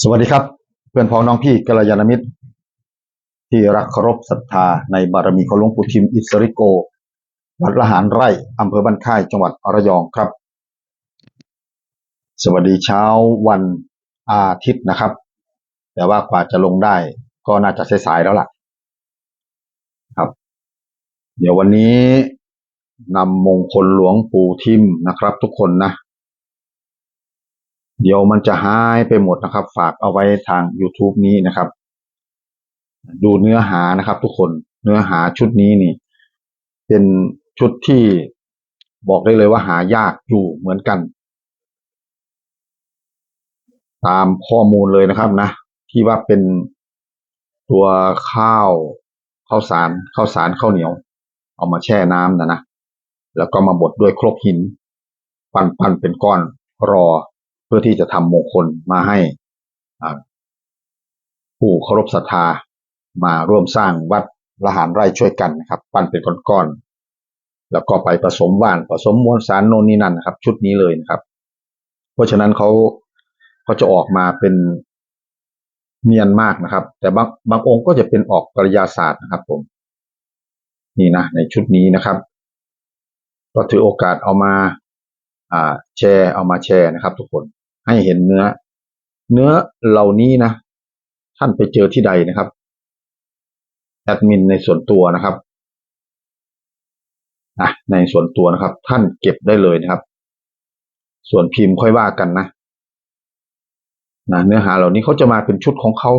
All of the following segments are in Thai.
สวัสดีครับ เพื่อนพ้องน้องพี่กัลยาณมิตร ที่รักเคารพศรัทธาในบารมีของหลวงปู่ทิมอิสริโก วัดละหารไร่อำเภอบ้านค่ายจังหวัดระยองครับ สวัสดีเช้าวันอาทิตย์นะครับ แต่ว่ากว่าจะลงได้ก็น่าจะสายๆแล้วล่ะ ครับ เดี๋ยววันนี้นำมงคลหลวงปู่ทิมนะครับ ทุกคนนะ เดี๋ยวมันจะหายไปหมดนะครับ ฝากเอาไว้ทาง YouTube นี้นะครับ ดูเนื้อหานะครับ ทุกคนเนื้อหาชุดนี้นี่ เป็นชุดที่บอกได้เลยว่าหายากอยู่เหมือนกัน ตามข้อมูลเลยนะครับนะ ที่ว่าเป็นตัวข้าวข้าวสารข้าวสารข้าวเหนียว เอามาแช่น้ำนะนะแล้วก็มาบดด้วยครกหิน ปั้นปั้นเป็นก้อนรอ พื่อที่จะทำมงคลมาให้ผู้เคารพศรัทธามาร่วมสร้างวัดละหารไร่ช่วยกันนะครับ ปั้นเป็นก้อนๆแล้วก็ไปผสมว่านผสมมวลสารโน่นนี่นั่นนะครับ ชุดนี้เลยนะครับ เพราะฉะนั้นเขาเขาจะออกมาเป็นเนียนมากนะครับ แต่บางบางองค์ก็จะเป็นออกปริยาศาสตร์นะครับผมนี่นะในชุดนี้นะครับก็ถือโอกาสเอามาอ่าแชร์เอามาแชร์นะครับทุกคน ให้เห็นเนื้อ เนื้อเหล่านี้นะ ท่านไปเจอที่ใดนะครับ แอดมินในส่วนตัวนะครับอะในส่วนตัวนะครับ ท่านเก็บได้เลยนะครับ ส่วนพิมพ์ค่อยว่ากันนะนะเนื้อหาเหล่านี้เขาจะมาเป็นชุดของเขา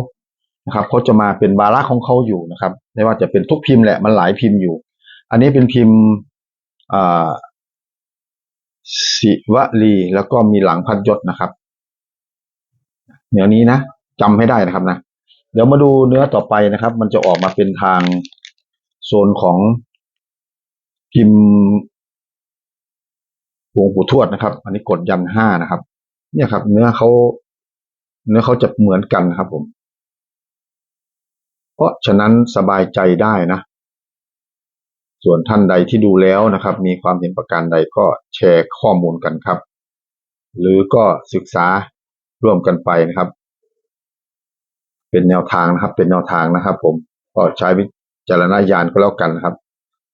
นะครับเขาจะมาเป็นบาระของเขาอยู่นะครับ ไม่ว่าจะเป็นทุกพิมพ์แหละมันหลายพิมพ์อยู่ อันนี้เป็นพิมพ์อ่า ศิวลี แล้วก็มีหลังพันยศนะครับเนื้อนี้นะจำให้ได้นะครับนะเดี๋ยวมาดูเนื้อต่อไปนะครับ มันจะออกมาเป็นทางโซนของพิมพ์วงปู่ทวดนะครับ อันนี้กดยันห้านะครับ เนี่ยครับ เนื้อเขาเนื้อเขาจะเหมือนกันนะครับผม เพราะฉะนั้นสบายใจได้นะ ส่วนท่านใดที่ดูแล้วนะครับ มีความเห็นประการใดก็แชร์ข้อมูลกันครับ หรือก็ศึกษาร่วมกันไปนะครับ เป็นแนวทางนะครับ เป็นแนวทางนะครับ ผมก็ใช้วิจารณญาณก็แล้วกันนะครับ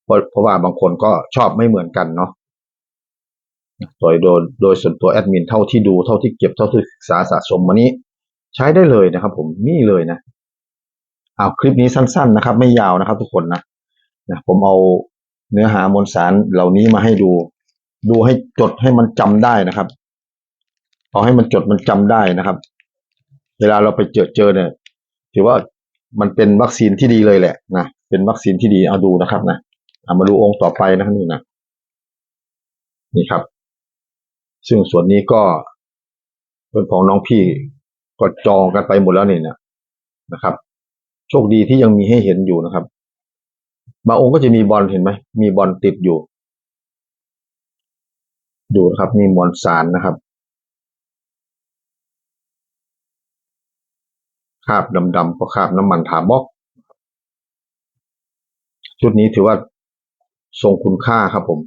เพราะเพราะว่าบางคนก็ชอบไม่เหมือนกันเนาะโดยโดยโดยส่วนตัวแอดมินเท่าที่ดูเท่าที่เก็บเท่าที่ศึกษาสะสมมานี้ ใช้ได้เลยนะครับ ผมนี่เลยนะเอาคลิปนี้สั้น ๆนะครับ ไม่ยาวนะครับ ทุกคนนะ นะผมเอาเนื้อหามวลสารเหล่านี้มาให้ดู ดูให้จดให้มันจำได้นะครับ เอาให้มันจดมันจำได้นะครับ เวลาเราไปเจอเจอเนี่ย ถือว่ามันเป็นวัคซีนที่ดีเลยแหละนะเป็นวัคซีนที่ดีเอาดูนะครับนะเอามาดูองค์ต่อไปนะครับนี่นะนี่ครับ ซึ่งส่วนนี้ก็เป็นของน้องพี่ก็จองกันไปหมดแล้วนี่นะนะครับ โชคดีที่ยังมีให้เห็นอยู่นะครับ บางองค์ก็จะมีบอลเห็นไหมมีบอลติดอยู่ ดูนะครับมีมวลสารนะครับคราบดำๆก็คราบน้ำมันถาบล็อกชุดนี้ถือว่าทรงคุณค่าครับผม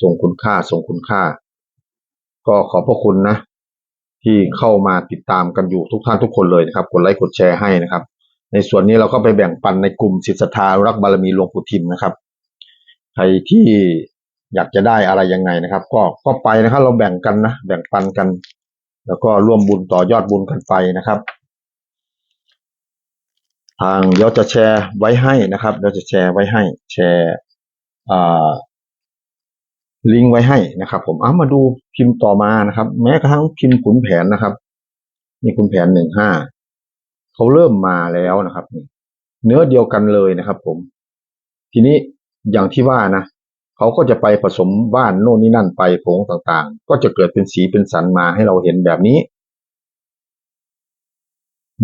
ทรงคุณค่าทรงคุณค่า ก็ขอบพระคุณนะ ที่เข้ามาติดตามกันอยู่ทุกท่านทุกคนเลยนะครับ กดไลค์กดแชร์ให้นะครับ ในส่วนนี้เราก็ไปแบ่งปันในกลุ่มศิษย์ศรัทธารักบารมีหลวงปู่ทิมนะครับ ใครที่อยากจะได้อะไรยังไงนะครับ ก็ก็ไปนะครับ เราแบ่งกันนะแบ่งปันกัน แล้วก็ร่วมบุญต่อยอดบุญกันไปนะครับ ทางเดี๋ยวจะแชร์ไว้ให้นะครับเดี๋ยวจะแชร์ไว้ให้ แชร์ลิงก์ไว้ให้นะครับ ผมเอามาดูพิมพ์ต่อมานะครับ แม้กระทั่งพิมพ์ขุนแผนนะครับนี่ขุนแผนหนึ่งห้า เขาเริ่มมาแล้วนะครับเนื้อเดียวกันเลยนะครับ ผม ทีนี้อย่างที่ว่านะเขาก็จะไปผสมว่านโน่นนี่นั่นไปผงต่างๆ ก็จะเกิดเป็นสีเป็นสันมาให้เราเห็นแบบนี้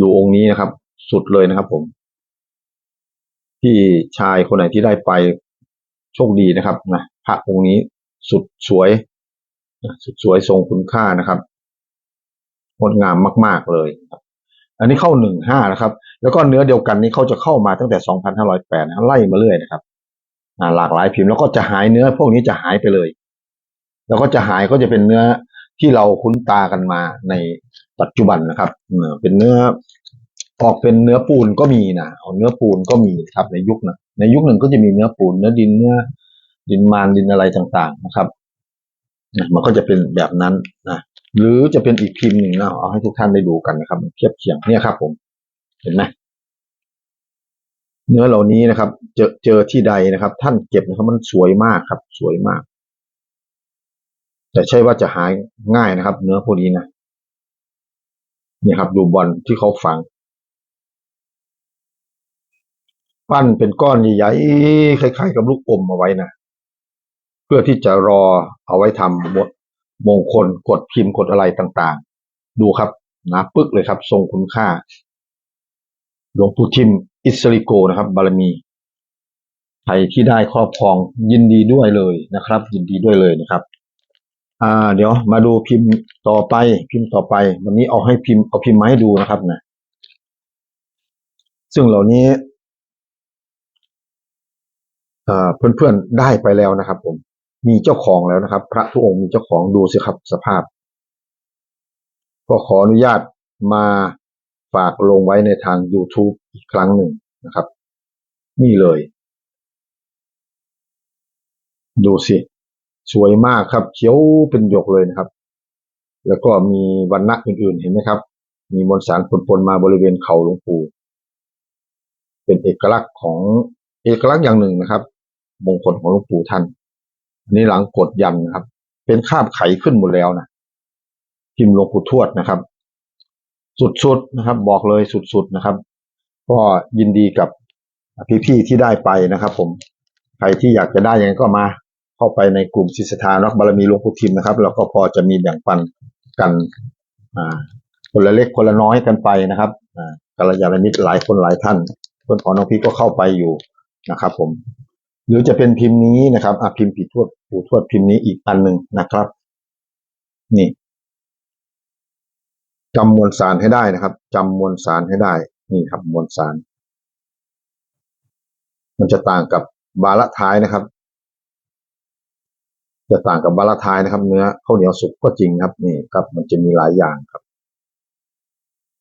ดูองค์นี้นะครับ สุดเลยนะครับ ผม ที่ชายคนไหนที่ได้ไปโชคดีนะครับนะพระองค์นี้สุดสวยสุดสวยทรงคุณค่านะครับงดงามมาก ๆเลยครับ อันนี้เข้าหนึ่งห้านะครับ แล้วก็เนื้อเดียวกันนี้เขาจะเข้ามาตั้งแต่สองพันห้าร้อยแปดไล่มาเรื่อยนะครับหลากหลายพิมพ์แล้วก็จะหายเนื้อพวกนี้จะหายไปเลย แล้วก็จะหายก็จะเป็นเนื้อที่เราคุ้นตากันมาในปัจจุบันนะครับเป็นเนื้อออกเป็นเนื้อปูนก็มีนะเอาเนื้อปูนก็มีครับในยุคนะในยุคหนึ่งก็จะมีเนื้อปูนเนื้อดินเนื้อดินมานดินอะไรต่างๆนะครับมันก็จะเป็นแบบนั้นนะ หรือจะเป็นอีกพิมพ์หนึ่งนะเอาให้ทุกท่านได้ดูกันนะครับเทียบเคียงเนี่ยครับ ผม เห็นไหมเนื้อเหล่านี้นะครับ เจอเจอที่ใดนะครับ ท่านเก็บนะครับมันสวยมากครับ สวยมาก แต่ใช่ว่าจะหายง่ายนะครับ เนื้อพวกนี้นะเนี่ยครับ ดูบอลที่เขาฝัง ปั้นเป็นก้อนใหญ่ๆคล้ายๆกับลูกอมเอาไว้นะเพื่อที่จะรอเอาไว้ทำบท มงคลกดพิมพ์กดอะไรต่างๆ ดูครับนาปึกเลยครับ ทรงคุณค่า หลวงปู่ทิม อิสริโกนะครับ บารมีใครที่ได้ครอบครองยินดีด้วยเลยนะครับ ยินดีด้วยเลยนะครับ อ่า เดี๋ยวมาดูพิมพ์ต่อไป พิมพ์ต่อไป วันนี้เอาให้พิมพ์เอาพิมพ์มาให้ดูนะครับนะซึ่งเหล่านี้เพื่อนๆได้ไปแล้วนะครับผม มีเจ้าของแล้วนะครับ พระทุกองค์มีเจ้าของดูสิครับสภาพ ก็ขออนุญาตมาฝากลงไว้ในทาง YouTube อีกครั้งหนึ่งนะครับ นี่เลย ดูสิสวยมากครับเขียวเป็นหยกเลยนะครับ แล้วก็มีวันณะอื่นๆเห็นไหมครับ มีมวลสารปนๆมาบริเวณเขาหลวงปู่เป็นเอกลักษณ์ของเอกลักษณ์อย่างหนึ่งนะครับมงคลของหลวงปู่ท่าน อันนี้หลังกดยันนะครับ เป็นคาบไขขึ้นหมดแล้วนะพิมพ์ลงปู่ทวดนะครับ สุดๆนะครับ บอกเลยสุดๆนะครับ ก็ยินดีกับพี่ๆที่ได้ไปนะครับ ผมใครที่อยากจะได้ยังไงก็มาเข้าไปในกลุ่มศิษฐานักบารมีหลวงปู่ทิมนะครับแล้วก็พอจะมีแบ่งปันกันคนละเล็กคนละน้อยกันไปนะครับกัลยาณมิตรหลายคนหลายท่านเพื่อนของน้องพี่ก็เข้าไปอยู่นะครับ ผม หรือจะเป็นพิมพ์นี้นะครับอะพิมพ์ผีทวดปู่ทวดพิมพ์นี้อีกอันหนึ่งนะครับ นี่จำมวลสารให้ได้นะครับจำมวลสารให้ได้ นี่ครับมวลสาร มันจะต่างกับบาละท้ายนะครับ จะต่างกับบาละท้ายนะครับ เนื้อข้าวเหนียวสุกก็จริงครับ นี่ครับ มันจะมีหลายอย่างครับ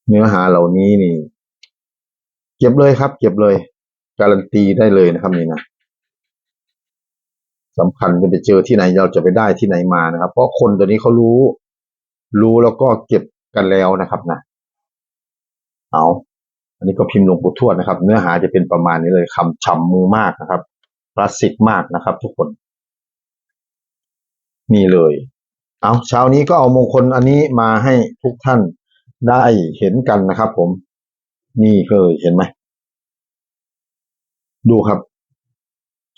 เนื้อหาเหล่านี้นี่ เก็บเลยครับ เก็บเลย การันตีได้เลยนะครับนี่นะ สำคัญจะไปเจอที่ไหนเราจะไปได้ที่ไหนมานะครับ เพราะคนตัวนี้เขารู้ รู้แล้วก็เก็บกันแล้วนะครับนะเอาอันนี้ก็พิมพ์หลวงปู่ทวดนะครับ เนื้อหาจะเป็นประมาณนี้เลยคำฉ่ำมือมากนะครับคลาสสิกมากนะครับ ทุกคนนี่เลย เอาเช้านี้ก็เอามงคลอันนี้มาให้ทุกท่านได้เห็นกันนะครับ ผม นี่เคยเห็นไหมดูครับ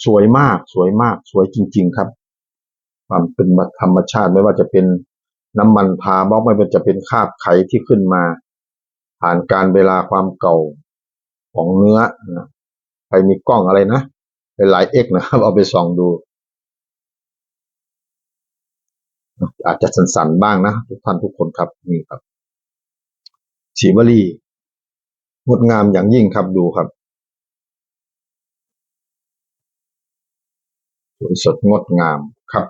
สวยมากสวยมากสวยจริง ๆ ครับ ความเป็นธรรมชาติไม่ว่าจะเป็นน้ำมันทาบล็อกไม่ว่าจะเป็นคราบไขที่ขึ้นมา ผ่านการเวลาความเก่าของเนื้อนะใครมีกล้องอะไรนะหลายเอ็กนะครับ เอาไปส่องดู อาจจะสั่นๆบ้างนะ ทุกท่านทุกคนครับนี่ครับสีวลีงดงามอย่างยิ่งครับดูครับ สวยสดงดงามครับ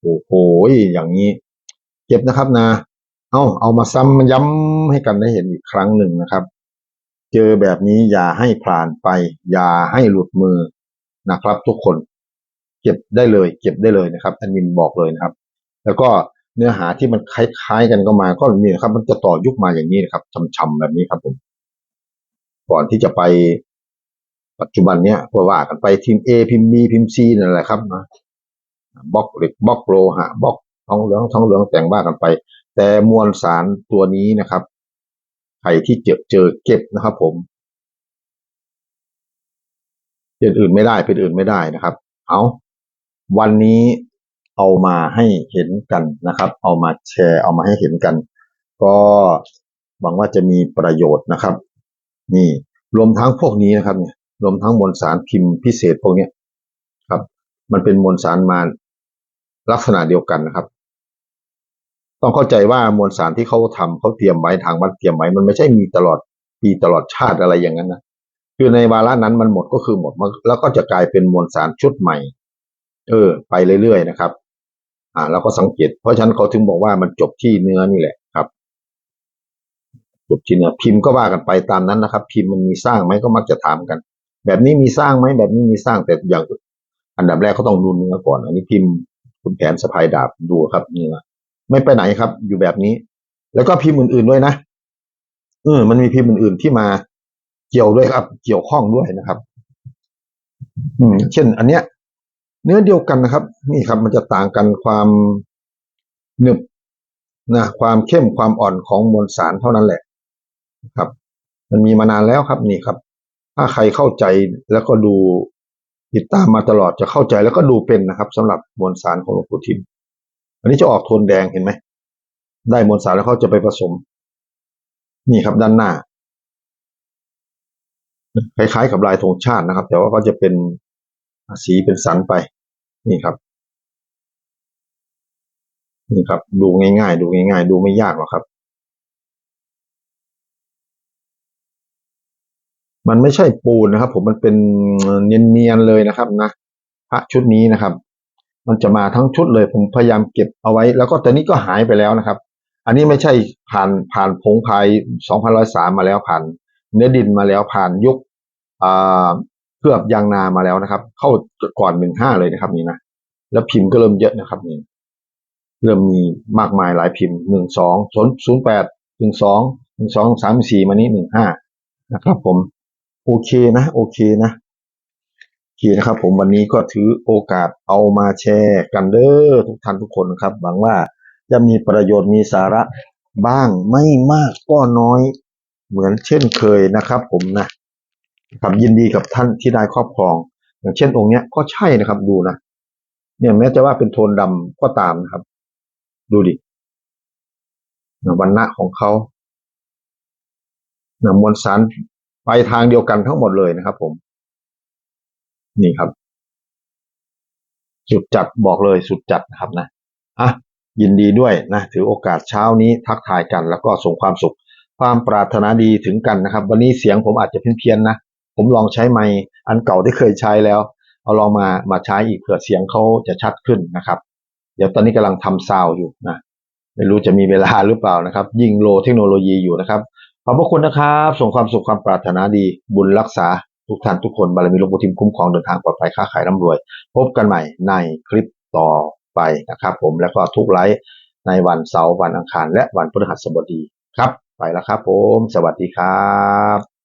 โอ้โหอย่างนี้ เก็บนะครับนะ เอาเอามาซ้ำย้ำให้กันได้เห็นอีกครั้งหนึ่งนะครับ เจอแบบนี้อย่าให้ผ่านไป อย่าให้หลุดมือนะครับ ทุกคน เก็บได้เลย เก็บได้เลยนะครับแอดมินบอกเลยนะครับ แล้วก็เนื้อหาที่มันคล้ายๆกันก็มา ก็มีนะครับ มันจะต่อยุคมาอย่างนี้นะครับช่ำๆแบบนี้ครับผมก่อนที่จะไป ปัจจุบันเนี้ยก็ว่ากันไปพิมพ์ A พิมพ์ B พิมพ์ C นั่นแหละครับนะบล็อกเหล็กบล็อกโลหะบล็อกทองเหลืองทองเหลืองแต่งว่ากันไป แต่มวลสารตัวนี้นะครับใครที่เจอเจอเก็บนะครับ ผมเป็นอื่นไม่ได้เป็นอื่นไม่ได้นะครับ เอาวันนี้เอามาให้เห็นกันนะครับ เอามาแชร์เอามาให้เห็นกัน ก็หวังว่าจะมีประโยชน์นะครับ นี่รวมทั้งพวกนี้นะครับเนี่ย รวมทั้งมวลสารพิมพ์พิเศษพวกนี้ครับ มันเป็นมวลสารมาลักษณะเดียวกันนะครับ ต้องเข้าใจว่ามวลสารที่เขาทำเขาเตรียมไว้ทางวัดเตรียมไว้ มันไม่ใช่มีตลอดปีตลอดชาติอะไรอย่างนั้นนะคือในวาระนั้นมันหมดก็คือหมดแล้วก็จะกลายเป็นมวลสารชุดใหม่ เออ ไปเรื่อยๆนะครับ อ่าเราก็สังเกต เพราะฉะนั้นเขาถึงบอกว่ามันจบที่เนื้อนี่แหละครับจบที่เนื้อพิมพ์ก็ว่ากันไปตามนั้นนะครับ พิมพ์มันมีสร้างไหมก็มักจะถามกัน แบบนี้มีสร้างไหมแบบนี้มีสร้างแต่อย่างอันดับแรกเขาต้องดูเนื้อก่อน อันนี้พิมพ์คุณแผนสะพายดาบดูครับเนื้อไม่ไปไหนครับ อยู่แบบนี้ แล้วก็พิมพ์อื่นๆด้วยนะเออมันมีพิมพ์อื่นๆที่มาเกี่ยวด้วยครับ เกี่ยวข้องด้วยนะครับ อืม เช่น อันเนี้ย เนื้อเดียวกันนะครับ นี่ครับ มันจะต่างกันความหนึบนะความเข้มความอ่อนของมวลสารเท่านั้นแหละ ครับ มันมีมานานแล้วครับ นี่ครับ ถ้าใครเข้าใจแล้วก็ดูติดตามมาตลอดจะเข้าใจแล้วก็ดูเป็นนะครับสำหรับมวลสารของหลวงปู่ทิม อันนี้จะออกโทนแดงเห็นไหม ได้มวลสารแล้วเขาจะไปผสม นี่ครับด้านหน้า คล้ายๆกับลายธงชาตินะครับ แต่ว่าก็จะเป็นสีเป็นสันไป นี่ครับ นี่ครับ ดูง่ายๆ ดูง่ายๆ ดูไม่ยากหรอกครับ มันไม่ใช่ปูนนะครับ ผมมันเป็นเนียนๆเลยนะครับนะพระชุดนี้นะครับ มันจะมาทั้งชุดเลย ผมพยายามเก็บเอาไว้ แล้วก็ตอนนี้ก็หายไปแล้วนะครับ อันนี้ไม่ใช่ผ่านผ่านผงพาย2,103มาแล้วผ่าน เนื้อดินมาแล้วผ่านยุคอ่าเคลือบยางนามาแล้วนะครับ เข้าก่อนหนึ่งห้าเลยนะครับ นี่นะแล้วพิมพ์ก็เริ่มเยอะนะครับนี่เริ่มมีมากมายหลายพิมพ์หนึ่งสองศูนย์ศูนย์แปดหนึ่งสองหนึ่งสองสามสี่มานี้หนึ่งห้านะครับ ผม โอเคนะ โอเคนะโอเคนะครับผมวันนี้ก็ถือโอกาสเอามาแชร์กันเด้อทุกท่านทุกคนนะครับหวังว่าจะมีประโยชน์มีสาระบ้างไม่มากก็น้อยเหมือนเช่นเคยนะครับ ผมนะครับยินดีกับท่านที่ได้ครอบครอง อย่างเช่นองค์เนี้ยก็ใช่นะครับดูนะเนี่ยแม้จะว่าเป็นโทนดำก็ตามนะครับ ดูดิวันณะของเขานะมวลสาร ไปทางเดียวกันทั้งหมดเลยนะครับผม นี่ครับ สุดจัดบอกเลยสุดจัดนะครับนะอะยินดีด้วยนะถือโอกาสเช้านี้ทักทายกัน แล้วก็ส่งความสุข ความปรารถนาดีถึงกันนะครับ วันนี้เสียงผมอาจจะเพี้ยนๆนะ ผมลองใช้ไมค์อันเก่าที่เคยใช้แล้วเอาลองมามาใช้อีกเผื่อเสียงเขาจะชัดขึ้นนะครับ เดี๋ยวตอนนี้กำลังทำซาวอยู่นะไม่รู้จะมีเวลาหรือเปล่านะครับ ยิ่งโลเทคโนโลยีอยู่นะครับ ขอบพระคุณนะครับ ส่งความสุขความปรารถนาดี บุญรักษาทุกท่านทุกคนบารมีหลวงปู่ทิมคุ้มครองเดินทางปลอดภัยค้าขายร่ำรวย พบกันใหม่ในคลิปต่อไปนะครับ ผมแล้วก็ทุกไลฟ์ในวันเสาร์วันอังคาร และวันพฤหัสบดีครับ ไปแล้วครับ ผม สวัสดีครับ